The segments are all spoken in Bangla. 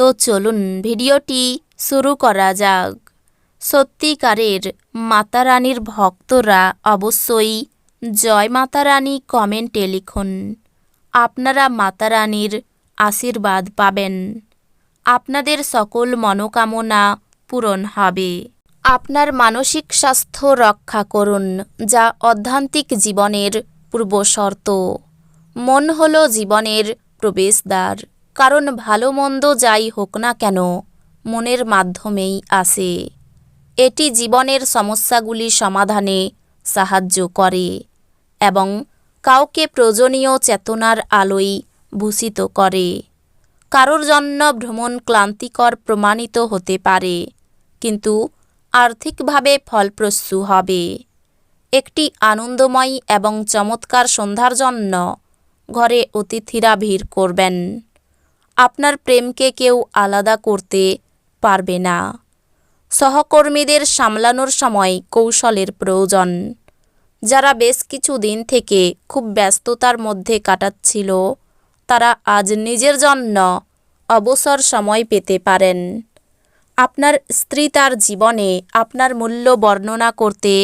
তো চলুন ভিডিওটি শুরু করা যাক। সত্যিকারের মাতা রানীর ভক্তরা অবশ্যই জয় মাতা রানী কমেন্টে লিখুন। আপনারা মাতা রানীর আশীর্বাদ পাবেন। আপনাদের সকল মনোকামনা পূরণ হবে। আপনার মানসিক স্বাস্থ্য রক্ষা করুন, যা অধ্যান্তিক জীবনের পূর্বশর্ত। মন হল জীবনের প্রবেশদ্বার। কারণ ভালো মন্দ যাই হোক না কেন, মনের মাধ্যমেই আসে। এটি জীবনের সমস্যাগুলি সমাধানে সাহায্য করে এবং কাউকে প্রয়োজনীয় চেতনার আলোয় ভূষিত করে। কারোর জন্য ভ্রমণ ক্লান্তিকর প্রমাণিত হতে পারে, কিন্তু আর্থিকভাবে ফলপ্রসূ হবে। একটি আনন্দময়ী এবং চমৎকার সন্ধ্যার জন্য ঘরে অতিথিরা ভিড় করবেন। আপনার প্রেমকে কেউ আলাদা করতে পারবে না। সহকর্মীদের সামলানোর সময় কৌশলের প্রয়োজন। যারা বেশ কিছু দিন থেকে খুব ব্যস্ততার মধ্যে কাটাচ্ছিল, তারা আজ নিজের জন্য অবসর সময় পেতে পারেন। আপনার স্ত্রী তার জীবনে আপনার মূল্য বর্ণনা করতে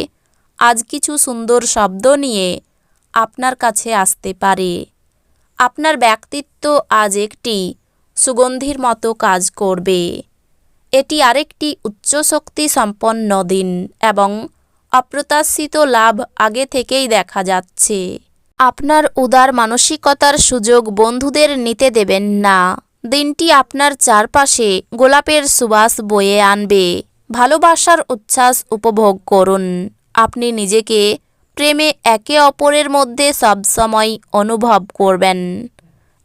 আজ কিছু সুন্দর শব্দ নিয়ে আপনার কাছে আসতে পারে। আপনার ব্যক্তিত্ব আজ একটি সুগন্ধির মতো কাজ করবে। এটি আরেকটি উচ্চ শক্তি সম্পন্ন দিন এবং অপ্রত্যাশিত লাভ আগে থেকেই দেখা যাচ্ছে। আপনার উদার মানসিকতার সুযোগ বন্ধুদের নিতে দেবেন না। দিনটি আপনার চারপাশে গোলাপের সুবাস বয়ে আনবে। ভালোবাসার উচ্ছ্বাস উপভোগ করুন। আপনি নিজেকে প্রেমে একে অপরের মধ্যে সবসময় অনুভব করবেন।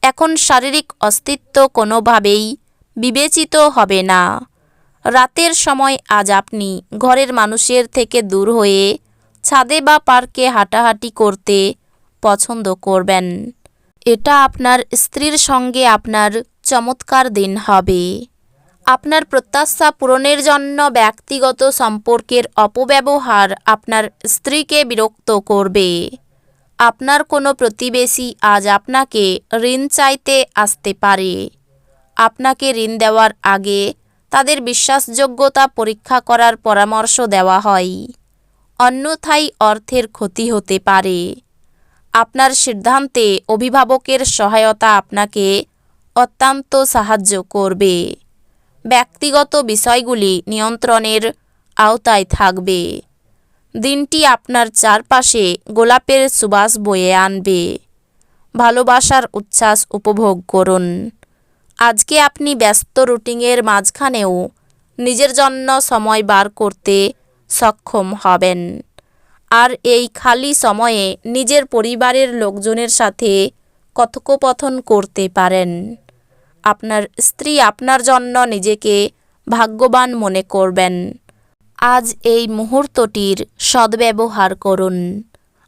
এখন শারীরিক অস্তিত্ব কোনোভাবেই বিবেচিত হবে না। রাতের সময় আজ আপনি ঘরের মানুষের থেকে দূর হয়ে ছাদে বা পার্কে হাঁটাহাঁটি করতে পছন্দ করবেন। এটা আপনার স্ত্রীর সঙ্গে আপনার চমৎকার দিন হবে। আপনার প্রত্যাশা পূরণের জন্য ব্যক্তিগত সম্পর্কের অপব্যবহার আপনার স্ত্রীকে বিরক্ত করবে। আপনার কোনো প্রতিবেশী আজ আপনাকে ঋণ চাইতে আসতে পারে। আপনাকে ঋণ দেওয়ার আগে তাদের বিশ্বাসযোগ্যতা পরীক্ষা করার পরামর্শ দেওয়া হয়। অন্যথায় অর্থের ক্ষতি হতে পারে। আপনার সিদ্ধান্তে অভিভাবকের সহায়তা আপনাকে অত্যন্ত সাহায্য করবে। ব্যক্তিগত বিষয়গুলি নিয়ন্ত্রণের আওতায় থাকবে। দিনটি আপনার চারপাশে গোলাপের সুবাস বয়ে আনবে। ভালোবাসার উচ্ছ্বাস উপভোগ করুন। আজকে আপনি ব্যস্ত রুটিনের মাঝখানেও নিজের জন্য সময় বার করতে সক্ষম হবেন। আর এই খালি সময়ে নিজের পরিবারের লোকজনের সাথে কথোপকথন করতে পারেন। আপনার স্ত্রী আপনার জন্য নিজেকে ভাগ্যবান মনে করবেন। আজ এই মুহূর্তটির সদ্ব্যবহার করুন।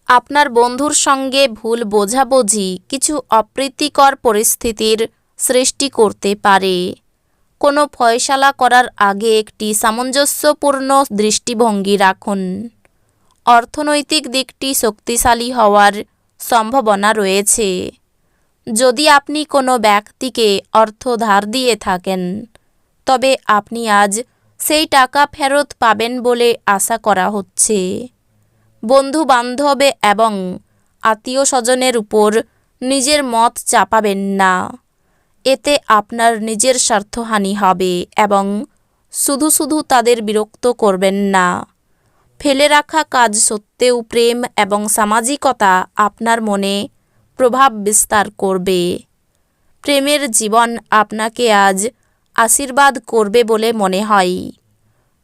আপনার বন্ধুর সঙ্গে ভুল বোঝাবুঝি কিছু অপ্রীতিকর পরিস্থিতির সৃষ্টি করতে পারে। কোনো ফয়সালা করার আগে একটি সামঞ্জস্যপূর্ণ দৃষ্টিভঙ্গি রাখুন। অর্থনৈতিক দিকটি শক্তিশালী হওয়ার সম্ভাবনা রয়েছে। যদি আপনি কোনো ব্যক্তিকে অর্থ ধার দিয়ে থাকেন, তবে আপনি আজ সেই টাকা ফেরত পাবেন বলে আশা করা হচ্ছে। বন্ধু বান্ধবে এবং আত্মীয় স্বজনের উপর নিজের মত চাপাবেন না। এতে আপনার নিজের স্বার্থহানি হবে এবং শুধু শুধু তাদের বিরক্ত করবেন না। ফেলে রাখা কাজ সত্ত্বেও প্রেম এবং সামাজিকতা আপনার মনে প্রভাব বিস্তার করবে। প্রেমের জীবন আপনাকে আজ আশীর্বাদ করবে বলে মনে হয়।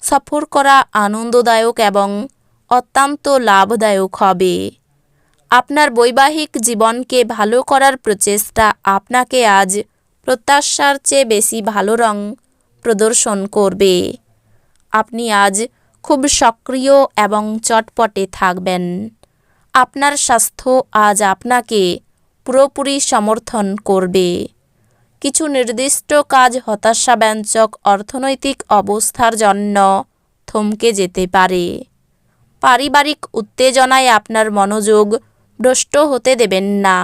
সফর করা আনন্দদায়ক এবং অত্যন্ত লাভদায়ক হবে। আপনার বৈবাহিক জীবনকে ভালো করার প্রচেষ্টা আপনাকে আজ প্রত্যাশার চেয়ে বেশি ভালো রং প্রদর্শন করবে। আপনি আজ খুব সক্রিয় এবং চটপটে থাকবেন। আপনার স্বাস্থ্য আজ আপনাকে পুরোপুরি সমর্থন করবে। কিছু নির্দিষ্ট কাজ হতাশাব্যঞ্জক অর্থনৈতিক অবস্থার জন্য থমকে যেতে পারে। পারিবারিক উত্তেজনায় আপনার মনোযোগ ভ্রষ্ট হতে দেবেন না।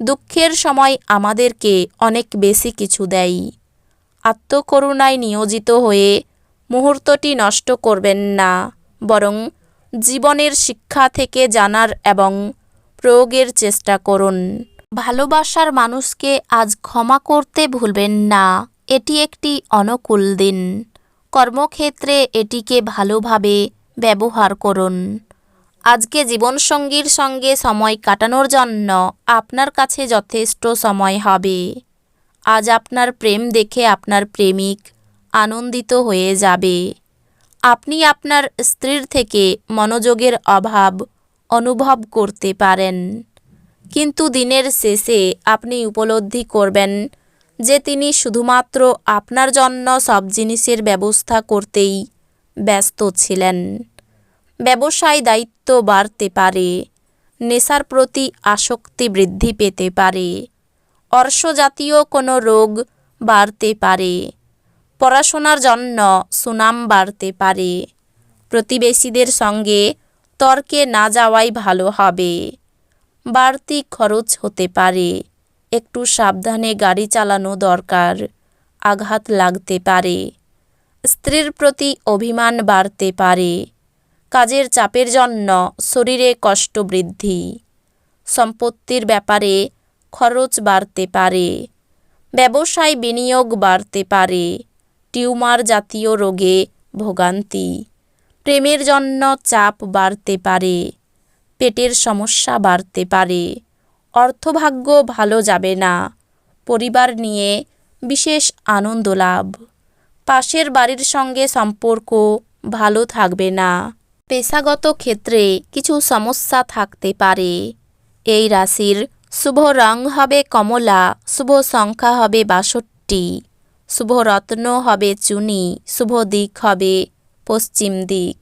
দুঃখের সময় আমাদেরকে অনেক বেশি কিছু দেয়। আত্মকরুণায় নিয়োজিত হয়ে মুহূর্তটি নষ্ট করবেন না, বরং জীবনের শিক্ষা থেকে জানার এবং প্রয়োগের চেষ্টা করুন। ভালোবাসার মানুষকে আজ ক্ষমা করতে ভুলবেন না। এটি একটি অনুকূল দিন। কর্মক্ষেত্রে এটিকে ভালোভাবে ব্যবহার করুন। আজকে জীবনসঙ্গীর সঙ্গে সময় কাটানোর জন্য আপনার কাছে যথেষ্ট সময় হবে। আজ আপনার প্রেম দেখে আপনার প্রেমিক আনন্দিত হয়ে যাবে। আপনি আপনার স্ত্রীর থেকে মনোযোগের অভাব অনুভব করতে পারেন। কিন্তু দিনের শেষে আপনি উপলব্ধি করবেন যে তিনি শুধুমাত্র আপনার জন্য সব জিনিসের ব্যবস্থা করতেই ব্যস্ত ছিলেন। ব্যবসায় দায়িত্ব বাড়তে পারে, নেশার প্রতি আসক্তি বৃদ্ধি পেতে পারে, অর্শজাতীয় কোনো রোগ বাড়তে পারে, পড়াশোনার জন্য সুনাম বাড়তে পারে, প্রতিবেশীদের সঙ্গে তর্কে না যাওয়াই ভালো হবে। বাড়তি খরচ হতে পারে। একটু সাবধানে গাড়ি চালানো দরকার, আঘাত লাগতে পারে। স্ত্রীর প্রতি অভিমান বাড়তে পারে। কাজের চাপের জন্য শরীরে কষ্ট বৃদ্ধি। সম্পত্তির ব্যাপারে খরচ বাড়তে পারে। ব্যবসায় বিনিয়োগ বাড়তে পারে। টিউমার জাতীয় রোগে ভোগান্তি। প্রেমের জন্য চাপ বাড়তে পারে। পেটের সমস্যা বাড়তে পারে। অর্থভাগ্য ভালো যাবে না। পরিবার নিয়ে বিশেষ আনন্দ লাভ। পাশের বাড়ির সঙ্গে সম্পর্ক ভালো থাকবে না। পেশাগত ক্ষেত্রে কিছু সমস্যা থাকতে পারে। এই রাশির শুভ রং হবে কমলা, শুভ সংখ্যা হবে বাষট্টি, শুভ রত্ন হবে চুনি, শুভ দিক হবে পশ্চিম দিক।